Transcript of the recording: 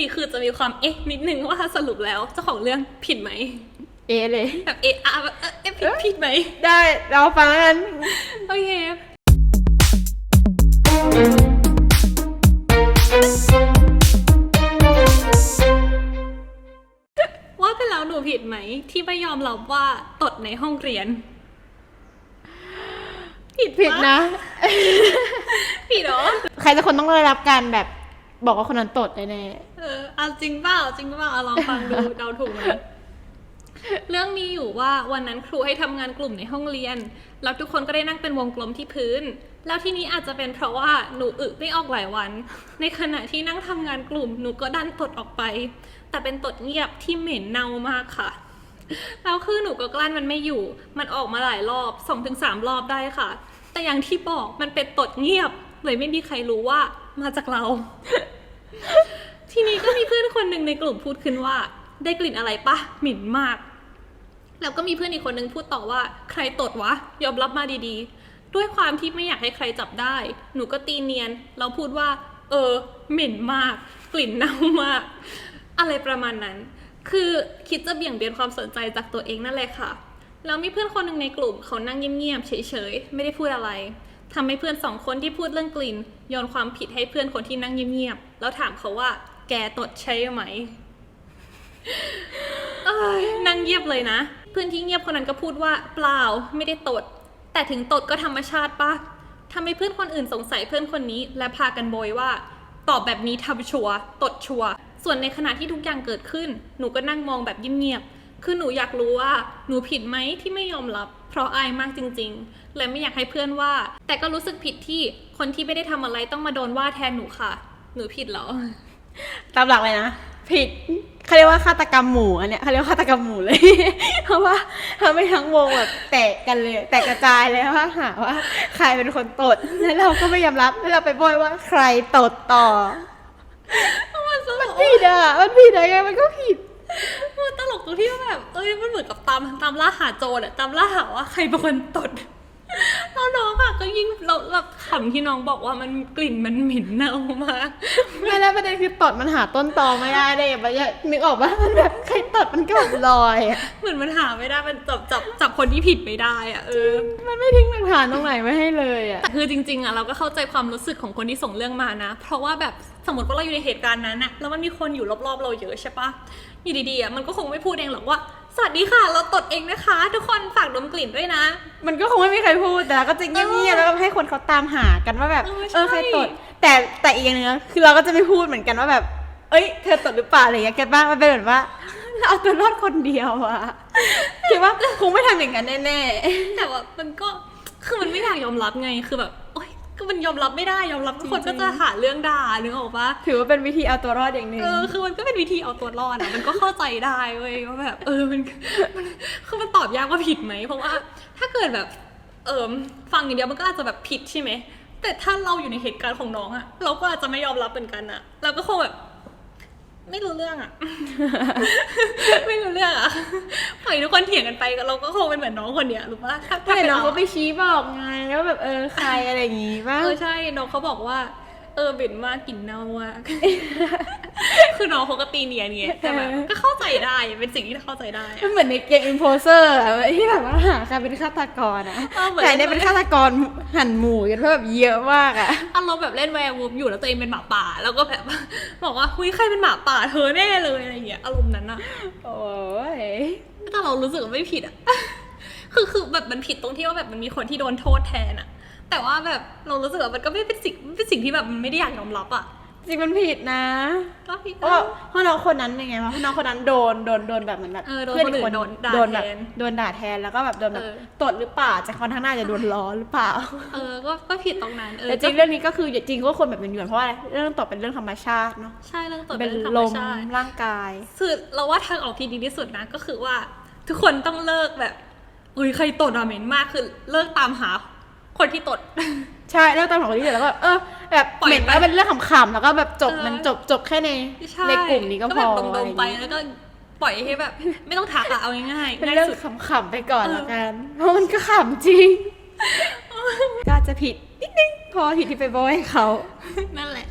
นี้คือจะมีความเอ๊ะนิดนึงว่าสรุปแล้วเจ้าของเรื่องผิดไหมเอเลยแบบเอะอะแบบเอ๊ะเอ๊ะผิดผิดไหมได้เราฟังแล้วกันโอเคว่าไปแล้วหนูผิดไหม ที่ไม่ยอมรับว่าตดในห้องเรียน ผิดผิดปนะ ผิดเหรอ ใครจะคนต้องได้รับการแบบ บอกว่าคนนั้นตดแน่เออเอาจริงเปล่าจริงเปล่าเอาลองฟังดูเดาถูกไหมเรื่องมีอยู่ว่าวันนั้นครูให้ทำงานกลุ่มในห้องเรียน แล้วทุกคนก็ได้นั่งเป็นวงกลมที่พื้น แล้วทีนี้อาจจะเป็นเพราะว่าหนูอึไม่ออกหลายวัน ในขณะที่นั่งทำงานกลุ่มหนูก็ดันตดออกไป แต่เป็นตดเงียบที่เหม็นเน่ามากค่ะ แล้วคือหนูก็กลั้นมันไม่อยู่ มันออกมาหลายรอบสองถึงสามรอบได้ค่ะ แต่อย่างที่บอกมันเป็นตดเงียบ เลยไม่มีใครรู้ว่ามาจากเรา ทีนี้ก็มีเพื่อนคนหนึ่งในกลุ่มพูดขึ้นว่า ได้กลิ่นอะไรปะหมิ่นมาก แล้วก็มีเพื่อนอีกคนนึงพูดต่อว่า ใครตดวะ ยอมรับมาดีๆ ด้วยความที่ไม่อยากให้ใครจับได้ หนูก็ตีเนียน เราพูดว่า เออ เหม็นมาก กลิ่นเน่ามาก อะไรประมาณนั้น คือคิดจะเบี่ยงเบนความสนใจจากตัวเองนั่นแหละค่ะแล้วมีเพื่อนคนหนึ่งในกลุ่มเขานั่งเงียบๆเฉยๆไม่ได้พูดอะไรทำให้เพื่อนสองคนที่พูดเรื่องกลิ่นโยนความผิดให้เพื่อนคนที่นั่งเงียบๆแล้วถามเขาว่า แกตดใช่ไหมเอ้ยนั่งเงียบเลยนะ เพื่อนที่เงียบคนนั้นก็พูดว่าเปล่าไม่ได้ตด แต่ถึงตดก็ธรรมชาติปะทำให้เพื่อนคนอื่นสงสัยเพื่อนคนนี้ และพากันโบยว่า ตอบแบบนี้ทำชัวร์ตดชัวร์ส่วนในขณะที่ทุกอย่างเกิดขึ้น หนูก็นั่งมองแบบเงียบๆคือหนูอยากรู้ว่า หนูผิดไหมที่ไม่ยอมรับ เพราะอายมากจริง ๆ และไม่อยากให้เพื่อนว่า แต่ก็รู้สึกผิดที่คนที่ไม่ได้ทำอะไรต้องมาโดนว่าแทนหนูค่ะ หนูผิดเหรอๆ ตามหลักเลยนะผิดเขาเรียกว่าฆาตกรรมหมู่อันเนี้ยเขาเรียกว่าฆาตกรรมหมู่เลย เพราะว่าทำให้ทั้งวงแบบแตกกันเลย แตกกระจายเลยว่าหาว่าใครเป็นคนตดแล้วเราก็ไม่ยอมรับแล้วเราไปบ่อยว่าใครตดต่อ มันผิดอะมันผิดอะไรไงมันก็ผิดมันตลกตรงที่ว่าแบบ เอ้ยมันเหมือนกับตามตามล่าหาโจรอะตามล่าหาว่าใครเป็นคนตด แล้วน้องอะก็ยิ่งเราแบบขำที่น้องบอกว่ามันกลิ่นมันเหม็นเน่ามาก ไม่แล้วประเด็นคือตดมันหาต้นตอไม่ได้เลยแบบอย่านึกออกว่ามันแบบใครตดมันก็แบบลอยอะเหมือนมันหาไม่ได้มันจับจับจับคนที่ผิดไม่ได้อะเออ มันไม่ทิ้งหลักฐานตรงไหนไว้ให้เลยอะแต่คือจริงๆอะเราก็เข้าใจความรู้สึกของคนที่ส่งเรื่องมานะ เพราะว่าแบบสมมติว่าเราอยู่ในเหตุการณ์นั้นอะแล้วมันมีคนอยู่รอบๆเราเยอะใช่ปะอยู่ดีๆอะมันก็คงไม่พูดเองหรอกว่า สวัสดีค่ะ เราตดเองนะคะ ทุกคนฝากดมกลิ่นด้วยนะ มันก็คงไม่มีใครพูดแต่เราก็จะเงียบๆแล้วก็ให้คนเขาตามหากันว่าแบบเออใช่ เออใครตด แต่แต่อีกอย่างหนึงนะคือเราก็จะไม่พูดเหมือนกันว่าแบบ เอ้ยเธอตดหรือเปล่าอะไรอย่างเงี้ยแกบ้างมันเป็นแบบว่าเราเอาตัวรอดคนเดียวอะคิดว่าคงไม่ทำอย่างนั้นแน่แต่ว่ามันก็คือมันไม่อยากยอมรับไงคือแบบ โอ๊ยก็มันยอมรับไม่ได้ยอมรับทุกคนจริก็งๆ จะหาเรื่องด่านึกออกปะๆถือว่าเป็นวิธีเอาตัวรอดอย่างหนึ่ง เออคือมันก็เป็นวิธีเอาตัวรอดอะมันก็เข้าใจได้เว้ยว่าแบบ เออมันมันคือมันตอบยากว่าผิดไหมเพราะว่า ถ้าเกิดแบบ เออฟังอย่างเดียวมันก็อาจจะแบบผิดใช่ไหมแต่ถ้าเราอยู่ในเหตุการณ์ของน้องอะเราก็อาจจะไม่ยอมรับเหมือนกันอะเราก็คงแบบ ไม่รู้เรื่องอะ ไม่รู้เรื่องอะปล่อยทุกคนเถียงกันไปเราก็คงเป็นเหมือนน้องคนเนี้ยรู้ปะถ้าถ้าถ้าเห็เป็นนน้น้อองงเขาไปชี้บอกไงว่าแบบเออใครอะไรอย่างงี้บ้างเออใช่น้องเขาบอกว่า เออเบ็นมากกลิ่นเน่ามาก คือน้องเขาก็ตีเนียนไงแต่แบบก็เข้าใจได้เป็นสิ่งที่เข้าใจได้อะ มันเหมือนในเกม Imposter อะที่แบบว่าหาใครเป็นฆาตกรอะเออเหมือน แต่อันเนี่ยเป็นฆาตกรหั่นหมู่กันเพื่อแบบเยอะมากอะอารมณ์แบบเล่นแวร์วูฟอยู่แล้วตัวเองเป็นหมาป่า แล้วก็แบบ บอกว่าเฮ้ยใครเป็นหมาป่าเธอแน่เลยอะไรอย่างเงี้ยอารมณ์นั้นอะโอ้ยแต่เรารู้สึกว่าไม่ผิดอะ คือคือแบบมันผิดตรงที่ว่าแบบมันมีคนที่โดนโทษแทนอะ แต่ว่าแบบเรารู้สึกว่ามันก็ไม่เป็นสิ่งไม่เป็นสิ่งที่แบบมันไม่ได้อยากยอมรับอะจริงมันผิดนะก็ผิดเพราะว่าเพราะน้องคนนั้นยังไงวะเพราะน้องคนนั้นโดนโดนโดนแบบเหมือนแบบเออโดนเพื่อนคนอื่อีกคนนโดนด่าโดนแบบแทนโดนด่าแทนแล้วก็แบบโดนแบบเออ ตดหรือเปล่าจากคนข้างหน้าจะโดนล้อหรือเปล่า เออก็ก็ผิดตรงนั้นเออแต่จริงเรื่องนี้ก็คือจริงก็คนแบบเป็นหยวนเพราะว่าอะไรเรื่องตดเป็นเรื่องธรรมชาติเนาะใช่เรื่องตดเป็เป็นนเรื่องธรลรมมชาติ ร่างกาย คือเราว่าทางออกที่ดีที่สุดนะก็คือว่าทุกคนต้องเลิกแบบอุ้ยใครตดอะเหม็นมากคือเลิกตามหา คนที่ตด ใช่เรื่องตอนของคนที่เหลือแล้วก็เออแบบปล่อยเหม็นไปแล้วเป็นเรื่องขำๆแล้วก็แบบจบเออ มันจบจบแค่ในใช่ในกลุ่มนี้ก็พแบอบดมๆไปอะไรอย่างเงี้ยแล้วก็ปล่อยให้แบบ ไม่ต้องทักอะเอาง่ายๆเป็นง่ายเรื่องสุด ขำๆไปก่อนแล้วกันเพราะมันก็ขำจริง ก็อาจจะผิดนิดนึงเพอผิดที่ไปโบยเขา นั่นแหละ